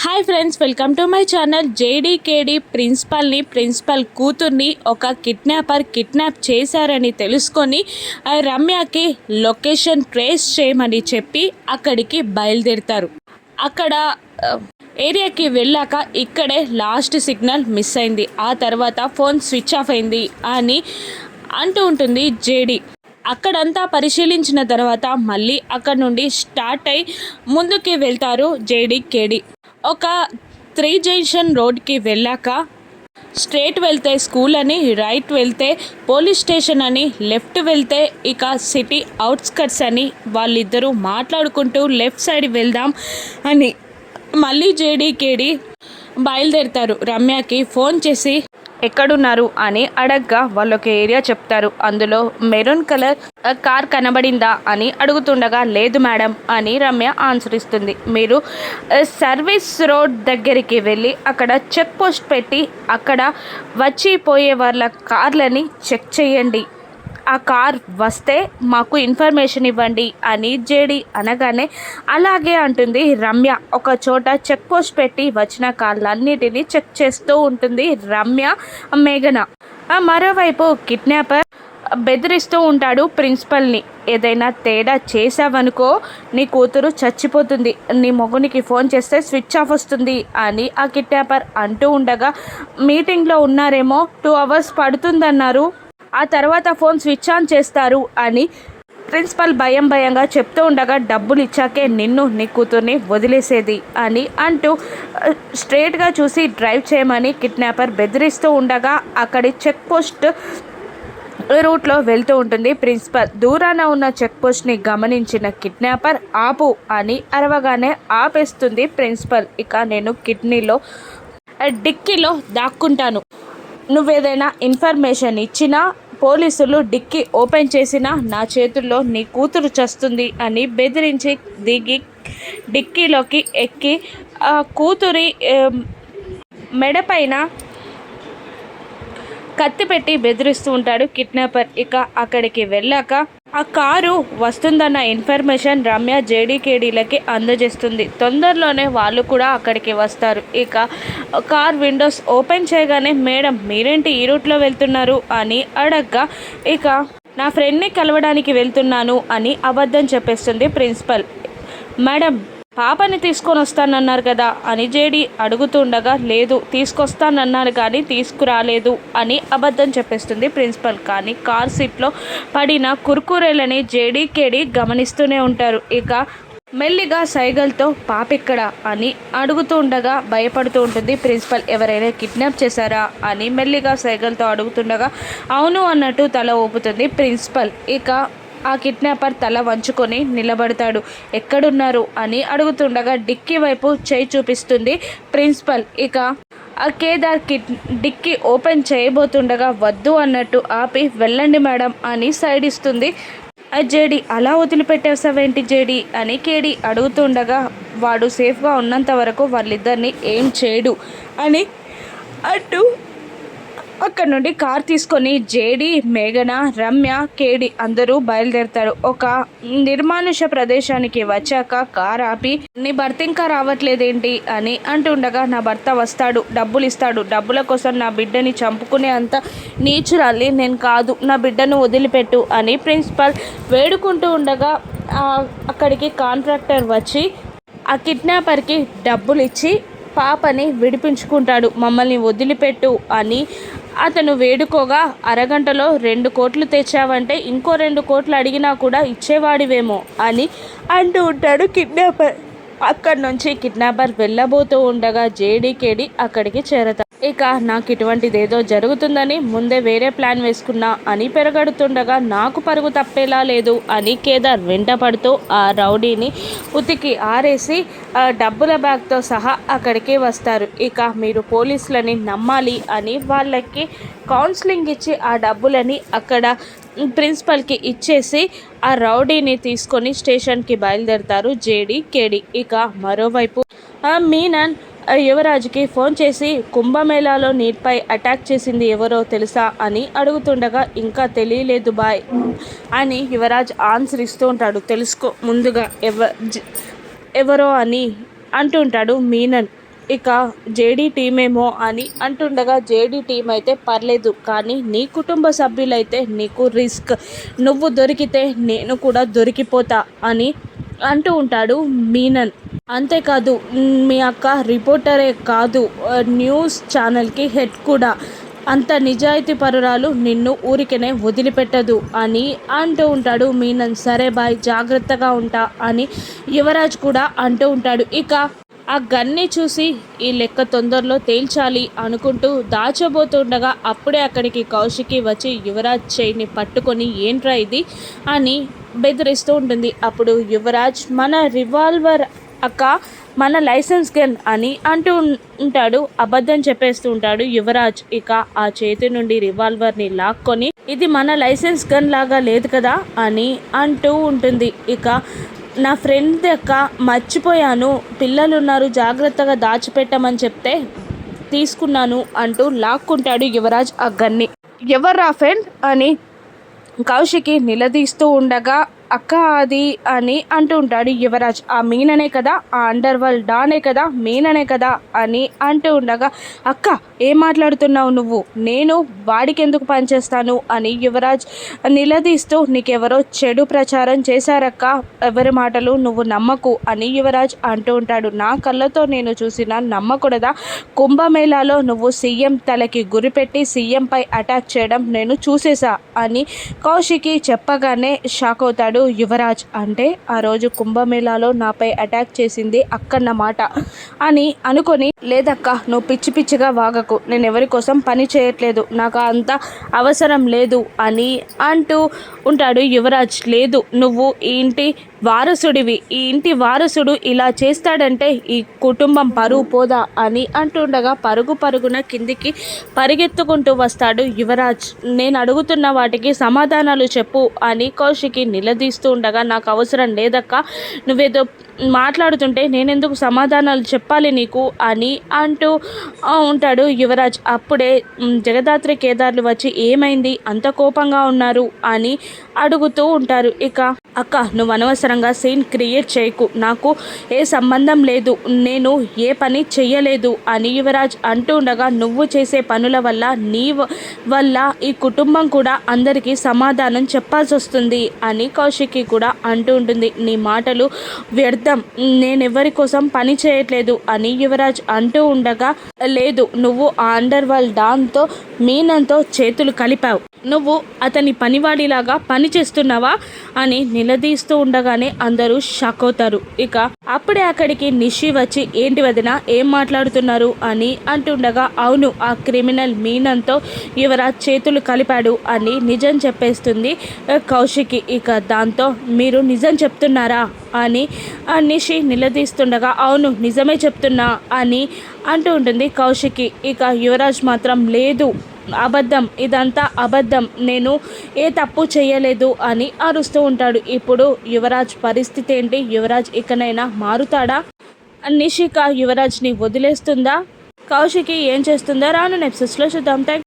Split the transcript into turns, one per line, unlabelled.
Hi friends welcome to my channel. జేడీకేడీ ప్రిన్సిపల్ని principal కూతుర్ని ఒక కిడ్నాపర్ కిడ్నాప్ చేశారని తెలుసుకొని ఆ రమ్యకి లొకేషన్ ట్రేస్ చేయమని చెప్పి అక్కడికి బయలుదేరుతారు. అక్కడ ఏరియాకి వెళ్ళాక ఇక్కడే లాస్ట్ సిగ్నల్ మిస్ అయింది. ఆ తర్వాత ఫోన్ స్విచ్ ఆఫ్ అయింది అని అంటూ ఉంటుంది జేడీ. అక్కడంతా పరిశీలించిన తర్వాత మళ్ళీ అక్కడ నుండి స్టార్ట్ అయి ముందుకి వెళ్తారు జేడీ కేడీ ఒక త్రీ జంక్షన్ రోడ్కి వెళ్ళాక స్ట్రేట్ వెళ్తే స్కూల్ అని రైట్ వెళ్తే పోలీస్ స్టేషన్ అని లెఫ్ట్ వెళ్తే ఇక సిటీ అవుట్స్కట్స్ అని వాళ్ళిద్దరూ మాట్లాడుకుంటూ లెఫ్ట్ సైడ్ వెళ్దాం అని మళ్ళీ జేడీకేడి బయలుదేరుతారు రమ్యకి ఫోన్ చేసి ఎక్కడున్నారు అని అడగ్గా వాళ్ళొక ఏరియా చెప్తారు. అందులో మెరూన్ కలర్ కార్ కనబడిందా అని అడుగుతుండగా లేదు మేడం అని రమ్య ఆన్సర్ ఇస్తుంది. మీరు సర్వీస్ రోడ్ దగ్గరికి వెళ్ళి అక్కడ చెక్ పోస్ట్ పెట్టి అక్కడ వచ్చి పోయే వాళ్ళ కార్లని చెక్ చేయండి. ఆ కార్ వస్తే మాకు ఇన్ఫర్మేషన్ ఇవ్వండి అని జేడి అనగానే అలాగే అంటుంది రమ్య. ఒక చోట చెక్ పోస్ట్ పెట్టి వచ్చిన కార్లన్నిటినీ చెక్ చేస్తూ ఉంటుంది రమ్య మేఘన. మరోవైపు కిడ్నాపర్ బెదిరిస్తూ ఉంటాడు ప్రిన్సిపల్ని ఏదైనా తేడా చేసావనుకో నీ కూతురు చచ్చిపోతుంది నీ మొగునికి ఫోన్ చేస్తే స్విచ్ ఆఫ్ వస్తుంది అని ఆ కిడ్నాపర్ అంటూ ఉండగా మీటింగ్లో ఉన్నారేమో టూ అవర్స్ పడుతుందన్నారు. ఆ తర్వాత ఫోన్ స్విచ్ ఆన్ చేస్తారు అని ప్రిన్సిపల్ భయం భయంగా చెప్తూ ఉండగా డబ్బులు ఇచ్చాకే నిన్ను నీ కూతుర్ని వదిలేసేది అని అంటూ స్ట్రేట్గా చూసి డ్రైవ్ చేయమని కిడ్నాపర్ బెదిరిస్తూ ఉండగా అక్కడి చెక్ పోస్ట్ రూట్లో వెళ్తూ ఉంటుంది. ప్రిన్సిపల్ దూరాన ఉన్న చెక్ పోస్ట్ని గమనించిన కిడ్నాపర్ ఆపు అని అరవగానే ఆపేస్తుంది ప్రిన్సిపల్. ఇక నేను కిడ్నీలో డిక్కీలో దాక్కుంటాను. నువ్వేదైనా ఇన్ఫర్మేషన్ ఇచ్చినా పోలీసులు డిక్కీ ఓపెన్ చేసినా నా చేతుల్లో నీ కూతురు చస్తుంది అని బెదిరించి దిగి డిక్కీలోకి ఎక్కి ఆ కూతురి మెడపైన కత్తి పెట్టి బెదిరిస్తూ ఉంటాడు కిడ్నాపర్. ఇక అక్కడికి వెళ్ళాక ఆ కారు వస్తుందన్న ఇన్ఫర్మేషన్ రమ్య జేడీకేడీలకి అందజేస్తుంది. తొందరలోనే వాళ్ళు కూడా అక్కడికి వస్తారు. ఇక కార్ విండోస్ ఓపెన్ చేయగానే మేడం మీరేంటి ఈ రూట్లో వెళ్తున్నారు? అని అడగ్గా ఇక నా ఫ్రెండ్ని కలవడానికి వెళ్తున్నాను అని అబద్ధం చెప్పేస్తుంది ప్రిన్సిపల్. మేడం పాపని తీసుకొని వస్తానన్నారు కదా అని జేడి అడుగుతుండగా లేదు తీసుకొస్తానన్నారు కానీ తీసుకురాలేదు అని అబద్ధం చెప్పేస్తుంది ప్రిన్సిపల్. కానీ కార్ సీట్లో పడిన కుర్కురేలని జేడి కేడి గమనిస్తూనే ఉంటారు. ఇక మెల్లిగా సైగల్తో పాపెక్కడ అని అడుగుతూ ఉండగా భయపడుతూ ఉంటుంది ప్రిన్సిపల్. ఎవరైనా కిడ్నాప్ చేశారా అని మెల్లిగా సైగల్తో అడుగుతుండగా అవును అన్నట్టు తల ఊపుతుంది ప్రిన్సిపల్. ఇక ఆ కిడ్నాపర్ తల వంచుకొని నిలబడతాడు. ఎక్కడున్నారు? అని అడుగుతుండగా డిక్కీ వైపు చేయి చూపిస్తుంది ప్రిన్సిపల్. ఇక ఆ కేదార్ కిడ్ డిక్కీ ఓపెన్ చేయబోతుండగా వద్దు అన్నట్టు ఆపి వెళ్ళండి మేడం అని సైడ్ ఇస్తుంది ఆ జేడి అలా వదిలిపెట్టేసావేంటి జేడి? అని కేడి అడుగుతుండగా వాడు సేఫ్గా ఉన్నంత వరకు వాళ్ళిద్దరిని ఏం చేయడు అని అటు అక్కడ నుండి కార్ తీసుకొని జేడి మేఘన రమ్య కేడి అందరూ బయలుదేరుతారు. ఒక నిర్మానుష ప్రదేశానికి వచ్చాక కార్ ఆపి నీ భర్త ఇంకా రావట్లేదేంటి? అని అంటుండగా నా భర్త వస్తాడు డబ్బులు ఇస్తాడు డబ్బుల కోసం నా బిడ్డని చంపుకునే అంత నీచురాలి నేను కాదు. నా బిడ్డను వదిలిపెట్టు అని ప్రిన్సిపల్ వేడుకుంటూ ఉండగా అక్కడికి కాంట్రాక్టర్ వచ్చి ఆ కిడ్నాపర్కి డబ్బులు ఇచ్చి పాపని విడిపించుకుంటాడు. మమ్మల్ని వదిలిపెట్టు అని అతను వేడుకోగా అరగంటలో రెండు కోట్లు తెచ్చావంటే ఇంకో రెండు కోట్లు అడిగినా కూడా ఇచ్చేవాడివేమో అని అంటూ ఉంటాడు కిడ్నాపర్. అక్కడి నుంచి కిడ్నాపర్ వెళ్ళబోతూ ఉండగా జేడీకేడి అక్కడికి చేరతాడు. ఇక నాకు ఇటువంటిది ఏదో జరుగుతుందని ముందే వేరే ప్లాన్ వేసుకున్నా అని పెరగడుతుండగా నాకు పరుగు తప్పేలా లేదు అని కేదార్ వెంట పడుతూ ఆ రౌడీని ఉతికి ఆరేసి ఆ డబ్బుల బ్యాగ్తో సహా అక్కడికి వస్తారు. ఇక మీరు పోలీసులని నమ్మాలి అని వాళ్ళకి కౌన్సిలింగ్ ఇచ్చి ఆ డబ్బులని అక్కడ ప్రిన్సిపల్కి ఇచ్చేసి ఆ రౌడీని తీసుకొని స్టేషన్కి బయలుదేరుతారు జేడి కేడి. ఇక మరోవైపు మీనన్ యువరాజుకి ఫోన్ చేసి కుంభమేళాలో నీటిపై అటాక్ చేసింది ఎవరో తెలుసా అని అడుగుతుండగా ఇంకా తెలియలేదు బాయ్ అని యువరాజ్ ఆన్సర్ ఇస్తూ ఉంటాడు. తెలుసుకో ముందుగా ఎవ ఎవరో అని అంటుంటాడు మీనన్. ఇక జేడీ టీమేమో అని అంటుండగా జేడీ టీం అయితే పర్లేదు కానీ నీ కుటుంబ సభ్యులైతే నీకు రిస్క్. నువ్వు దొరికితే నేను కూడా దొరికిపోతా అని అంటూ ఉంటాడు మీనన్ అంతేకాదు మీ అక్క రిపోర్టరే కాదు న్యూస్ ఛానల్కి హెడ్ కూడా. అంత నిజాయితీ పరురాలు నిన్ను ఊరికనే వదిలిపెట్టదు అని అంటూ ఉంటాడు మీనన్ సరే బాయ్ జాగ్రత్తగా ఉంటా అని యువరాజ్ కూడా అంటూ ఉంటాడు. ఇక ఆ గన్ని చూసి ఈ లెక్క తొందరలో తేల్చాలి అనుకుంటూ దాచబోతుండగా అప్పుడే అక్కడికి కౌశికి వచ్చి యువరాజ్ చేయిని పట్టుకొని ఏంట్రా ఇది? అని బెదిరిస్తూ ఉంటుంది. అప్పుడు యువరాజ్ మన రివాల్వర్ అక్క మన లైసెన్స్ గన్ అని అంటూ ఉంటాడు. అబద్ధం చెప్పేస్తూ ఉంటాడు యువరాజ్. ఇక ఆ చేతి నుండి రివాల్వర్ని లాక్కొని ఇది మన లైసెన్స్ గన్ లాగా లేదు కదా అని అంటూ ఉంటుంది. ఇక నా ఫ్రెండ్ యొక్క మర్చిపోయాను. పిల్లలు ఉన్నారు జాగ్రత్తగా దాచిపెట్టమని చెప్తే తీసుకున్నాను అంటూ లాక్కుంటాడు యువరాజ్ ఆ గన్ని ఎవర్రా ఫ్రెండ్ అని కౌశికి నిలదీస్తూ ఉండగా అక్క అది అని అంటూ ఉంటాడు. యువరాజ్ ఆ మీననే కదా ఆ అండర్ వరల్డ్ డానే కదా మీననే కదా అని అంటూ ఉండగా అక్క ఏం మాట్లాడుతున్నావు నువ్వు? నేను వాడికి ఎందుకు పనిచేస్తాను అని యువరాజ్ నిలదీస్తూ నీకెవరో చెడు ప్రచారం చేశారక్క ఎవరి మాటలు నువ్వు నమ్మకు అని యువరాజ్ అంటూ ఉంటాడు. నా కళ్ళతో నేను చూసిన నమ్మకూడదా కుంభమేళాలో నువ్వు సీఎం తలకి గురిపెట్టి సీఎంపై అటాక్ చేయడం నేను చూసేసా అని కౌశికి చెప్పగానే షాక్ అవుతాడు. యువరాజ్. అంటే ఆ రోజు కుంభమేళాలో నాపై అటాక్ చేసింది అక్కన్నమాట అని అనుకొని లేదక్క నువ్వు పిచ్చి పిచ్చిగా వాగకు. నేను ఎవరి కోసం పని చేయట్లేదు. నాకు అంత అవసరం లేదు అని అంటూ ఉంటాడు యువరాజ్. లేదు నువ్వు ఈ ఇంటి వారసుడివి. ఈ ఇంటి వారసుడు ఇలా చేస్తాడంటే ఈ కుటుంబం పరువు పోదా అని అంటుండగా పరుగు పరుగున కిందికి పరిగెత్తుకుంటూ వస్తాడు యువరాజ్. నేను అడుగుతున్న వాటికి సమాధానాలు చెప్పు అని కౌశికి నిలదీస్తూ ఉండగా నాకు అవసరం లేదక్క. నువ్వేదో మాట్లాడుతుంటే నేనెందుకు సమాధానాలు చెప్పాలి నీకు అని అంటూ ఉంటాడు యువరాజ్. అప్పుడే జగదాత్రి కేదార్లు వచ్చి ఏమైంది? అంత కోపంగా ఉన్నారు అని అడుగుతూ ఉంటారు. ఇక అక్క నువ్వు అనవసరంగా సీన్ క్రియేట్ చేయకు. నాకు ఏ సంబంధం లేదు. నేను ఏ పని చెయ్యలేదు అని యువరాజ్ అంటూ ఉండగా నువ్వు చేసే పనుల వల్ల నీ వ- వల్ల ఈ కుటుంబం కూడా అందరికీ సమాధానం చెప్పాల్సి వస్తుంది అని కౌశికి కూడా అంటూ ఉంటుంది. నీ మాటలు వ్యర్థ నేను ఎవరి కోసం పని చేయట్లేదు అని యువరాజ్ అంటూ ఉండగా లేదు నువ్వు ఆ అండర్ వరల్డ్ డాన్తో మీనంతో చేతులు కలిపావు. నువ్వు అతని పనివాడిలాగా పని చేస్తున్నావా? అని నిలదీస్తూ ఉండగానే అందరూ షాక్ అవుతారు. ఇక అప్పుడే అక్కడికి నిషి వచ్చి ఏంటి వదిన ఏం మాట్లాడుతున్నారు? అని అంటుండగా అవును ఆ క్రిమినల్ మీనంతో యువరాజ్ చేతులు కలిపాడు అని నిజం చెప్పేస్తుంది కౌశికి. ఇక దాంతో మీరు నిజం చెప్తున్నారా? అని ఆ నిషి నిలదీస్తుండగా అవును నిజమే చెప్తున్నా అని అంటూ ఉంటుంది కౌశికి. ఇక యువరాజ్ మాత్రం లేదు అబద్ధం ఇదంతా అబద్ధం. నేను ఏ తప్పు చేయలేదు అని అరుస్తూ ఉంటాడు. ఇప్పుడు యువరాజ్ పరిస్థితి ఏంటి? యువరాజ్ ఇకనైనా మారుతాడా? నిషిక యువరాజ్ని వదిలేస్తుందా? కౌశికి ఏం చేస్తుందా రాను నెప్సెస్లో చూద్దాం. థ్యాంక్